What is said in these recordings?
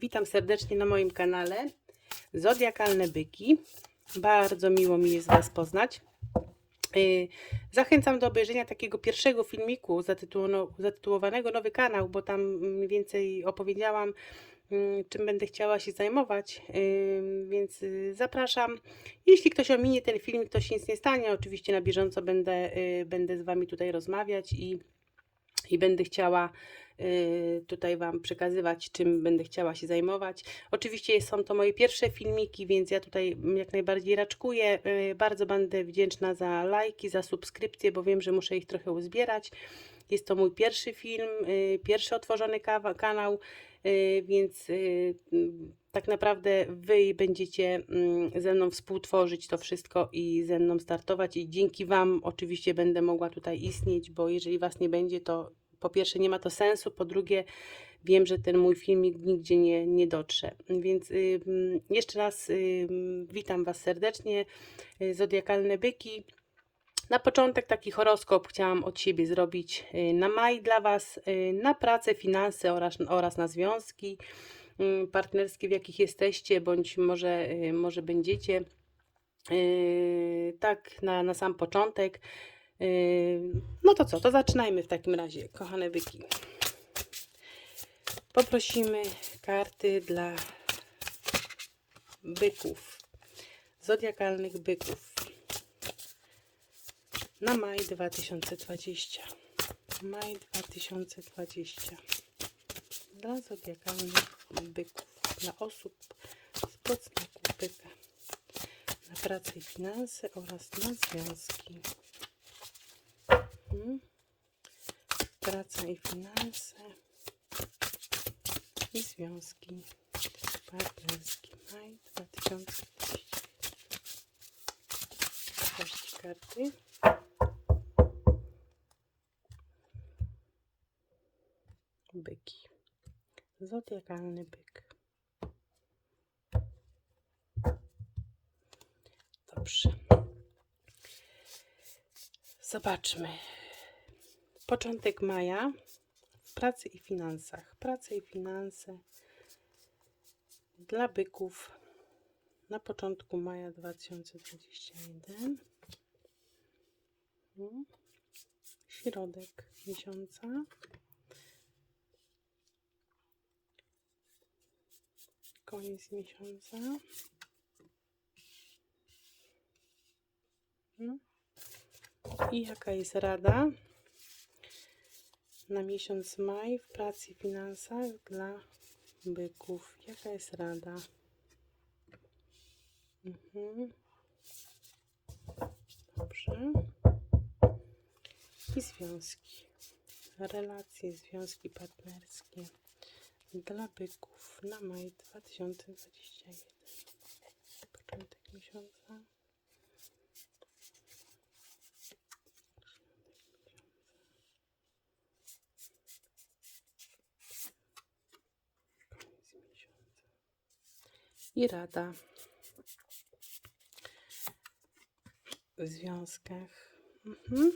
Witam serdecznie na moim kanale Zodiakalne Byki. Bardzo miło mi jest Was poznać. Yy, Zachęcam do obejrzenia takiego pierwszego filmiku zatytułowanego Nowy Kanał, bo tam więcej opowiedziałam, mm, czym będę chciała się zajmować, yy, więc yy, zapraszam. Jeśli ktoś ominie ten filmik, to się nic nie stanie. Oczywiście na bieżąco będę, będę z Wami tutaj rozmawiać i, i będę chciała y, tutaj Wam przekazywać, czym będę chciała się zajmować. Oczywiście są to moje pierwsze filmiki, więc ja tutaj jak najbardziej raczkuję. Y, Bardzo będę wdzięczna za lajki, za subskrypcje, bo wiem, że muszę ich trochę uzbierać. Jest to mój pierwszy film, y, pierwszy otworzony kanał, y, więc y, mm, tak naprawdę Wy będziecie mm, ze mną współtworzyć to wszystko i ze mną startować i dzięki Wam oczywiście będę mogła tutaj istnieć, bo jeżeli Was nie będzie, to po pierwsze nie ma to sensu, po drugie wiem, że ten mój filmik nigdzie nie, nie dotrze. Więc y, mm, jeszcze raz y, witam Was serdecznie, y, Zodiakalne Byki. Na początek taki horoskop chciałam od siebie zrobić y, na maj dla Was, y, na pracę, finanse oraz, oraz na związki y, partnerskie, w jakich jesteście, bądź może, może będziecie. Tak, na, na sam początek. No to co, to zaczynajmy w takim razie, kochane byki. Poprosimy karty dla byków, zodiakalnych byków na maj 2020. Maj 2020 dla zodiakalnych byków, dla osób z podznaku byka na pracę i finanse oraz na związki. Praca i finanse i związki partnerskie. Maj 2020. Zobaczcie karty. Byki. Zodiakalny byk. Dobrze. Zobaczmy. Początek maja w pracy i finansach. Praca i finanse dla byków na początku maja 2021. Mhm. Środek miesiąca. Koniec miesiąca. Mhm. I jaka jest rada na miesiąc maj w pracy i finansach dla byków? Jaka jest rada? Mhm. Dobrze. I związki. Relacje, związki partnerskie dla byków na maj 2021. Początek miesiąca. Koniec miesiąca. I rada w związkach. Mhm.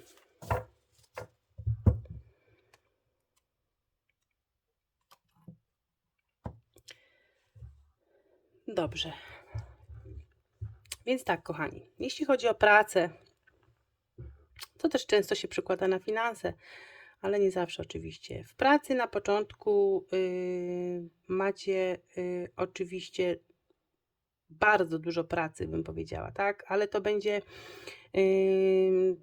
Dobrze. Więc tak, kochani, jeśli chodzi o pracę, to też często się przekłada na finanse, ale nie zawsze oczywiście. W pracy na początku yy, macie yy, oczywiście bardzo dużo pracy, bym powiedziała, tak? Ale to będzie yy,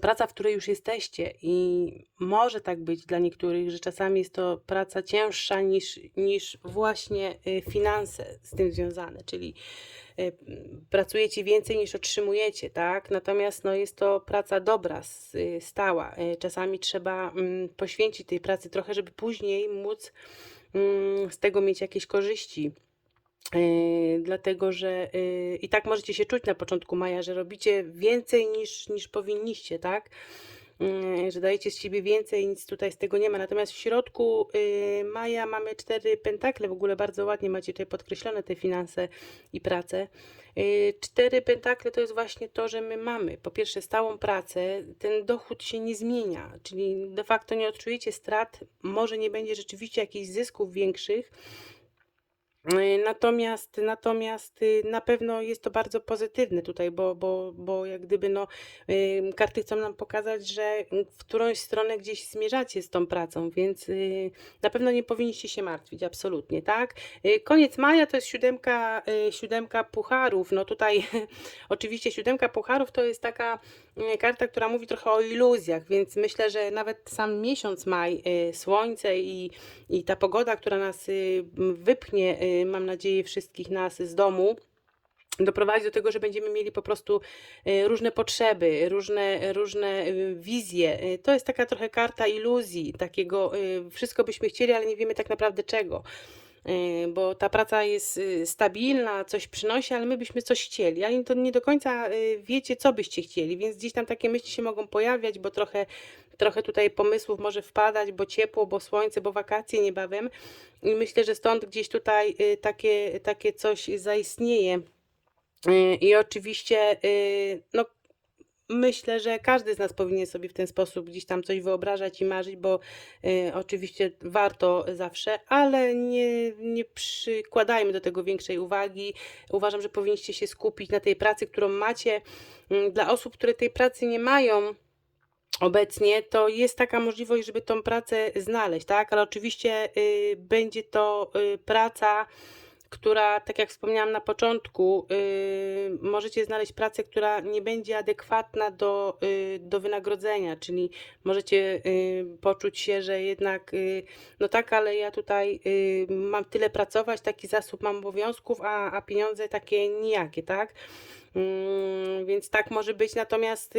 praca, w której już jesteście i może tak być dla niektórych, że czasami jest to praca cięższa niż, niż właśnie y, finanse z tym związane, czyli y, pracujecie więcej niż otrzymujecie, tak? Natomiast no, jest to praca dobra, y, stała. Czasami trzeba mm, poświęcić tej pracy trochę, żeby później móc mm, z tego mieć jakieś korzyści. Yy, dlatego, że yy, i tak możecie się czuć na początku maja, że robicie więcej niż, niż powinniście, tak? Yy, że dajecie z siebie więcej, nic tutaj z tego nie ma. Natomiast w środku maja mamy cztery pentakle, w ogóle bardzo ładnie macie tutaj podkreślone te finanse i pracę. Cztery pentakle to jest właśnie to, że my mamy po pierwsze stałą pracę, ten dochód się nie zmienia, czyli de facto nie odczujecie strat, może nie będzie rzeczywiście jakichś zysków większych, Y, Natomiast, natomiast y, na pewno jest to bardzo pozytywne tutaj, bo, bo, bo jak gdyby no, y, karty chcą nam pokazać, że w którąś stronę gdzieś zmierzacie z tą pracą, więc y, na pewno nie powinniście się martwić, absolutnie, tak? Y, Koniec maja to jest siódemka, y, siódemka pucharów. No tutaj oczywiście siódemka pucharów to jest taka y, karta, która mówi trochę o iluzjach, więc myślę, że nawet sam miesiąc maj, y, słońce i, i ta pogoda, która nas y, wypchnie, y, mam nadzieję, wszystkich nas z domu, doprowadzi do tego, że będziemy mieli po prostu różne potrzeby, różne, różne wizje. To jest taka trochę karta iluzji, takiego wszystko byśmy chcieli, ale nie wiemy tak naprawdę czego. Y, Bo ta praca jest y, stabilna, coś przynosi, ale my byśmy coś chcieli, ale to nie do końca y, wiecie, co byście chcieli, więc gdzieś tam takie myśli się mogą pojawiać, bo trochę, trochę tutaj pomysłów może wpadać, bo ciepło, bo słońce, bo wakacje niebawem. I myślę, że stąd gdzieś tutaj takie, takie coś zaistnieje. I oczywiście, no, myślę, że każdy z nas powinien sobie w ten sposób gdzieś tam coś wyobrażać i marzyć, bo y, oczywiście warto zawsze, ale nie, nie przykładajmy do tego większej uwagi. Uważam, że powinniście się skupić na tej pracy, którą macie. Mm, Dla osób, które tej pracy nie mają, obecnie, to jest taka możliwość, żeby tą pracę znaleźć, tak? Ale oczywiście y, będzie to y, praca, która, tak jak wspomniałam na początku, y, możecie znaleźć pracę, która nie będzie adekwatna do, y, do wynagrodzenia, czyli możecie y, poczuć się, że jednak, no tak, ale ja tutaj mam tyle pracować, taki zasób mam obowiązków, a, a pieniądze takie nijakie, tak? Mm, Więc tak może być, natomiast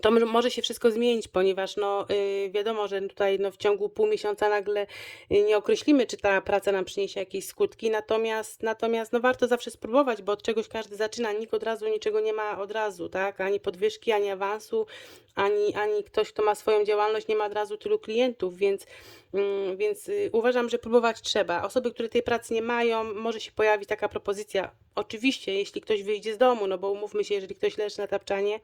to mo- może się wszystko zmienić, ponieważ no, y, wiadomo, że tutaj no, w ciągu pół miesiąca nagle y, nie określimy, czy ta praca nam przyniesie jakieś skutki, natomiast, natomiast no, warto zawsze spróbować, bo od czegoś każdy zaczyna, nikt od razu niczego nie ma od razu, tak? Ani podwyżki, ani awansu, ani, ani ktoś, kto ma swoją działalność, nie ma od razu tylu klientów, więc, mm, więc y, uważam, że próbować trzeba. Osoby, które tej pracy nie mają, może się pojawić taka propozycja. Oczywiście, jeśli ktoś wyjdzie z domu, no bo umówmy się, jeżeli ktoś leży na tapczanie,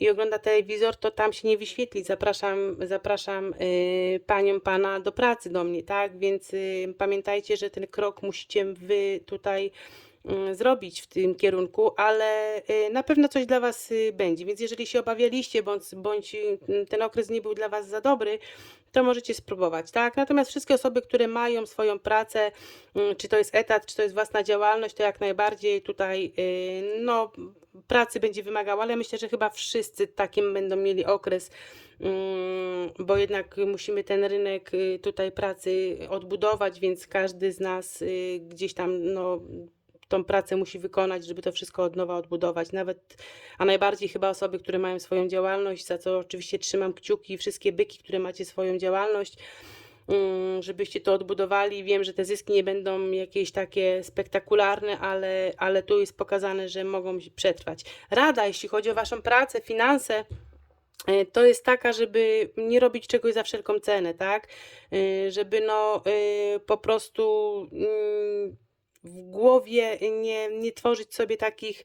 i ogląda telewizor, to tam się nie wyświetli. Zapraszam, zapraszam yy, panią, pana do pracy do mnie, tak? Więc yy, pamiętajcie, że ten krok musicie wy tutaj mm, zrobić w tym kierunku, ale y, na pewno coś dla Was y, będzie. Więc jeżeli się obawialiście, bądź, bądź y, ten okres nie był dla Was za dobry, to możecie spróbować, tak? Natomiast wszystkie osoby, które mają swoją pracę, mm, czy to jest etat, czy to jest własna działalność, to jak najbardziej tutaj, y, no, pracy będzie wymagała, ale myślę, że chyba wszyscy takim będą mieli okres, mm, bo jednak musimy ten rynek y, tutaj pracy odbudować, więc każdy z nas y, gdzieś tam, no, tą pracę musi wykonać, żeby to wszystko od nowa odbudować. Nawet, a najbardziej chyba osoby, które mają swoją działalność, za co oczywiście trzymam kciuki, wszystkie byki, które macie swoją działalność, żebyście to odbudowali. Wiem, że te zyski nie będą jakieś takie spektakularne, ale, ale tu jest pokazane, że mogą przetrwać. Rada, jeśli chodzi o Waszą pracę, finanse, e, to jest taka, żeby nie robić czegoś za wszelką cenę, tak? E, Żeby no e, po prostu mm, w głowie nie, nie tworzyć sobie takich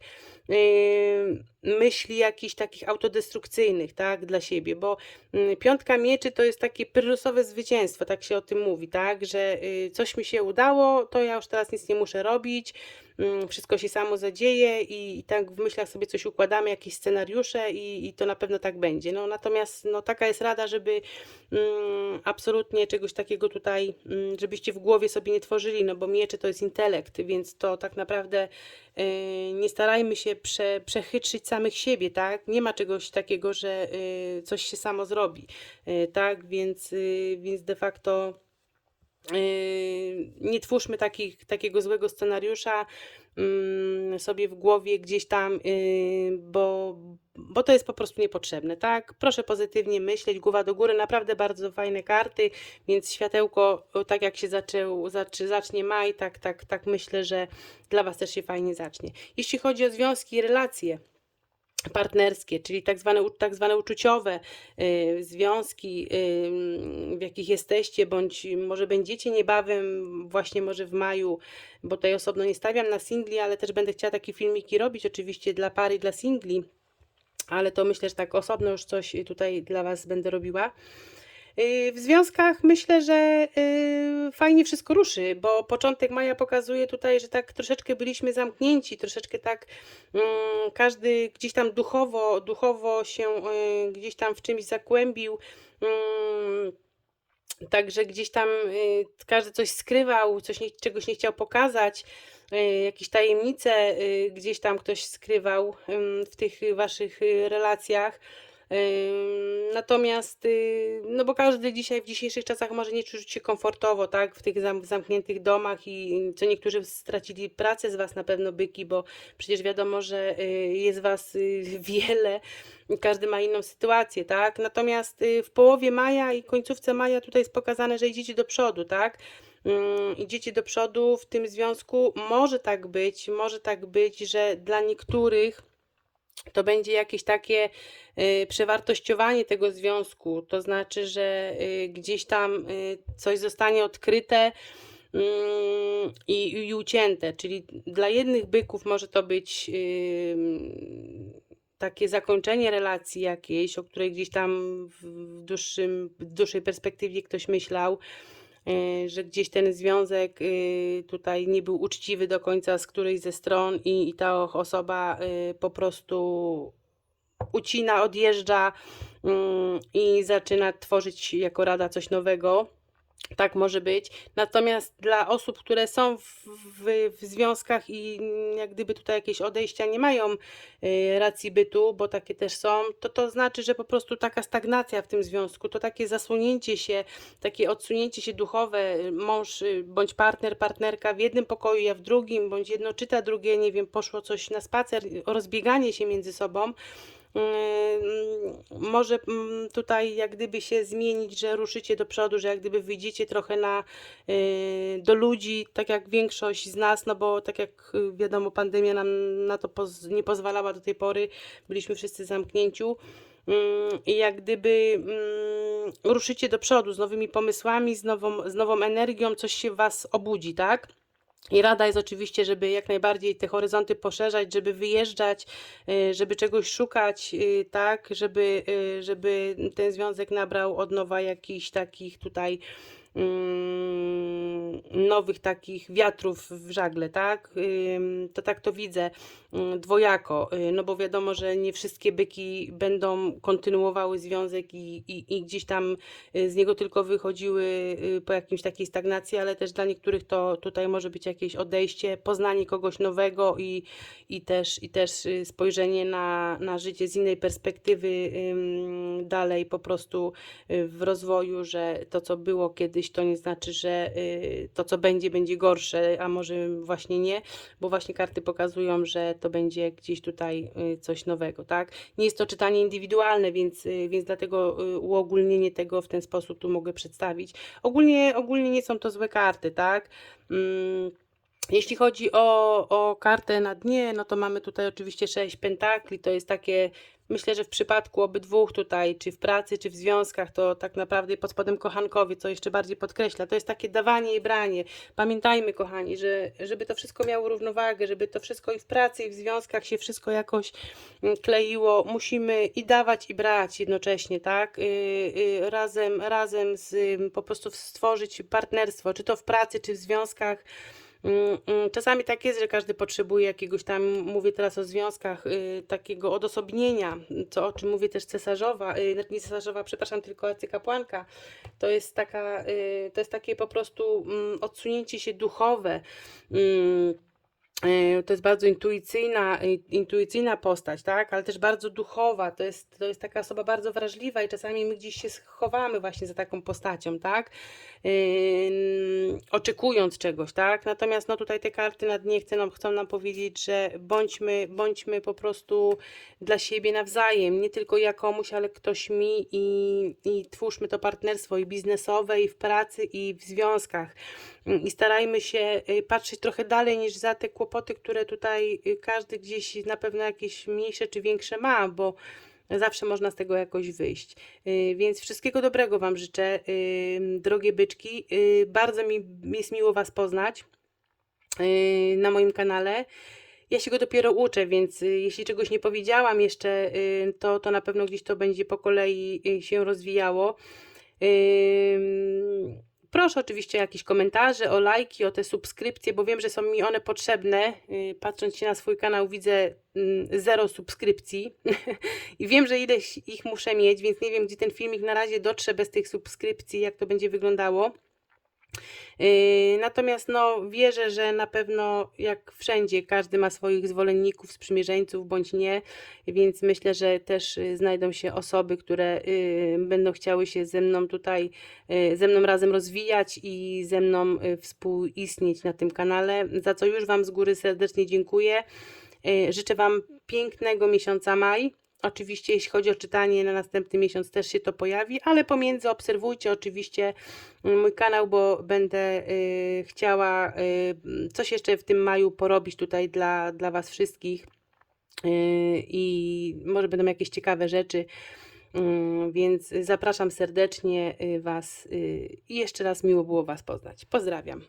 yy, myśli jakichś takich autodestrukcyjnych, tak, dla siebie, bo mm, piątka mieczy to jest takie pyrrusowe zwycięstwo, tak się o tym mówi, tak, że y, coś mi się udało, to ja już teraz nic nie muszę robić, wszystko się samo zadzieje i, i tak w myślach sobie coś układamy, jakieś scenariusze i, i to na pewno tak będzie. No natomiast no, taka jest rada, żeby mm, absolutnie czegoś takiego tutaj, mm, żebyście w głowie sobie nie tworzyli, no bo miecze to jest intelekt, więc to tak naprawdę y, nie starajmy się prze, przechytrzyć samych siebie, tak? Nie ma czegoś takiego, że y, coś się samo zrobi, y, tak? Więc, y, więc de facto nie twórzmy takich, takiego złego scenariusza mm, sobie w głowie gdzieś tam, yy, bo, bo to jest po prostu niepotrzebne, tak? Proszę pozytywnie myśleć, głowa do góry, naprawdę bardzo fajne karty, więc światełko, tak jak się zaczął, zacznie maj, tak, tak, tak myślę, że dla Was też się fajnie zacznie. Jeśli chodzi o związki i relacje, partnerskie, czyli tak zwane, tak zwane uczuciowe y, związki, y, w jakich jesteście, bądź może będziecie niebawem, właśnie może w maju, bo tutaj osobno nie stawiam na singli, ale też będę chciała takie filmiki robić, oczywiście dla pary, dla singli, ale to myślę, że tak osobno już coś tutaj dla Was będę robiła. Y, W związkach myślę, że y, fajnie wszystko ruszy, bo początek maja pokazuje tutaj, że tak troszeczkę byliśmy zamknięci, troszeczkę tak mm, każdy gdzieś tam duchowo, duchowo się y, gdzieś tam w czymś zakłębił. mm, Także gdzieś tam każdy coś skrywał, coś nie, czegoś nie chciał pokazać, jakieś tajemnice gdzieś tam ktoś skrywał ym, w tych waszych relacjach. Natomiast, y, no bo każdy dzisiaj w dzisiejszych czasach może nie czuć się komfortowo, tak, w tych zam zamkniętych domach i co niektórzy stracili pracę z was na pewno byki, bo przecież wiadomo, że y, jest was y, wiele, każdy ma inną sytuację, tak. Natomiast w połowie maja i końcówce maja tutaj jest pokazane, że idziecie do przodu, tak. Ym, Idziecie do przodu w tym związku. Może tak być, może tak być, że dla niektórych to będzie jakieś takie y, przewartościowanie tego związku. To znaczy, że y, gdzieś tam y, coś zostanie odkryte mm, i, i ucięte. Czyli dla jednych byków może to być takie zakończenie relacji jakiejś, o której gdzieś tam w dłuższym, w dłuższej perspektywie ktoś myślał że gdzieś ten związek y, tutaj nie był uczciwy do końca z którejś ze stron i, i ta osoba y, po prostu ucina, odjeżdża mm, i zaczyna tworzyć jako rada coś nowego. Tak może być. Natomiast dla osób, które są w, w, w związkach i jak gdyby tutaj jakieś odejścia nie mają y, racji bytu, bo takie też są, to to znaczy, że po prostu taka stagnacja w tym związku, to takie zasłonięcie się, takie odsunięcie się duchowe, y, mąż y, bądź partner, partnerka w jednym pokoju, ja w drugim, bądź jedno czyta, drugie, nie wiem, poszło coś na spacer, rozbieganie się między sobą. Ym, może mm, tutaj jak gdyby się zmienić, że ruszycie do przodu, że jak gdyby wyjdziecie trochę na, y, do ludzi, tak jak większość z nas, no bo tak jak y, wiadomo, pandemia nam na to nie pozwalała do tej pory, byliśmy wszyscy zamknięciu. I jak gdyby mm, ruszycie do przodu z nowymi pomysłami, z nową, z nową energią, coś się Was obudzi, tak? I rada jest oczywiście, żeby jak najbardziej te horyzonty poszerzać, żeby wyjeżdżać, y, żeby czegoś szukać, y, tak, żeby, y, żeby ten związek nabrał od nowa jakichś takich tutaj nowych takich wiatrów w żagle, tak? To tak to widzę mm, dwojako, y, no bo wiadomo, że nie wszystkie byki będą kontynuowały związek i, i, i gdzieś tam y, z niego tylko wychodziły y, po jakimś takiej stagnacji, ale też dla niektórych to tutaj może być jakieś odejście, poznanie kogoś nowego i, i, też, i też spojrzenie na, na życie z innej perspektywy dalej po prostu w rozwoju, że to co było kiedyś to nie znaczy, że y, to co będzie będzie gorsze, a może właśnie nie, bo właśnie karty pokazują, że to będzie gdzieś tutaj y, coś nowego, tak? Nie jest to czytanie indywidualne, więc, y, więc dlatego uogólnienie tego w ten sposób tu mogę przedstawić. Ogólnie, ogólnie nie są to złe karty, tak? Mm, jeśli chodzi o, o kartę na dnie, no to mamy tutaj oczywiście sześć pentakli. To jest takie, myślę, że w przypadku obydwóch tutaj, czy w pracy, czy w związkach, to tak naprawdę pod spodem kochankowie, co jeszcze bardziej podkreśla, to jest takie dawanie i branie. Pamiętajmy, kochani, że żeby to wszystko miało równowagę, żeby to wszystko i w pracy, i w związkach się wszystko jakoś mm, kleiło, musimy i dawać, i brać jednocześnie, tak? Yy, yy, razem, razem z, po prostu stworzyć partnerstwo, czy to w pracy, czy w związkach. Mm, mm, Czasami tak jest, że każdy potrzebuje jakiegoś tam, mówię teraz o związkach, y, takiego odosobnienia, co o czym mówię też cesarzowa, y, nie cesarzowa, przepraszam, tylko arcykapłanka. To jest taka, y, to jest takie po prostu mm, odsunięcie się duchowe. Y, To jest bardzo intuicyjna, intuicyjna postać, tak? Ale też bardzo duchowa. To jest, to jest taka osoba bardzo wrażliwa i czasami my gdzieś się schowamy właśnie za taką postacią, tak? Ym, oczekując czegoś, tak? Natomiast no tutaj te karty na dnie chcą nam, chcą nam powiedzieć, że bądźmy, bądźmy po prostu dla siebie nawzajem, nie tylko ja komuś, ale ktoś mi i, i twórzmy to partnerstwo i biznesowe, i w pracy, i w związkach. I starajmy się y, patrzeć trochę dalej niż za te kłopoty, które tutaj y, każdy gdzieś na pewno jakieś mniejsze czy większe ma, bo Zawsze można z tego jakoś wyjść. Y, Więc wszystkiego dobrego Wam życzę, drogie byczki. Y, Bardzo mi jest miło Was poznać na moim kanale. Ja się go dopiero uczę, więc jeśli czegoś nie powiedziałam jeszcze, to, to na pewno gdzieś to będzie po kolei się rozwijało. Proszę oczywiście o jakieś komentarze, o lajki, o te subskrypcje, bo wiem, że są mi one potrzebne. Yy, Patrząc się na swój kanał, widzę mm, zero subskrypcji i wiem, że ileś ich muszę mieć, więc nie wiem, gdzie ten filmik na razie dotrze bez tych subskrypcji, jak to będzie wyglądało. Yy, Natomiast no, wierzę, że na pewno jak wszędzie każdy ma swoich zwolenników, sprzymierzeńców bądź nie, więc myślę, że też y, znajdą się osoby, które y, będą chciały się ze mną tutaj, y, ze mną razem rozwijać i ze mną współistnieć na tym kanale, za co już Wam z góry serdecznie dziękuję. Życzę Wam pięknego miesiąca maj. Oczywiście, jeśli chodzi o czytanie, na następny miesiąc też się to pojawi, ale pomiędzy obserwujcie oczywiście mm, mój kanał, bo będę y, chciała y, coś jeszcze w tym maju porobić tutaj dla, dla Was wszystkich. Y, I może będą jakieś ciekawe rzeczy, Mm, więc zapraszam serdecznie y, Was y, i jeszcze raz miło było Was poznać. Pozdrawiam.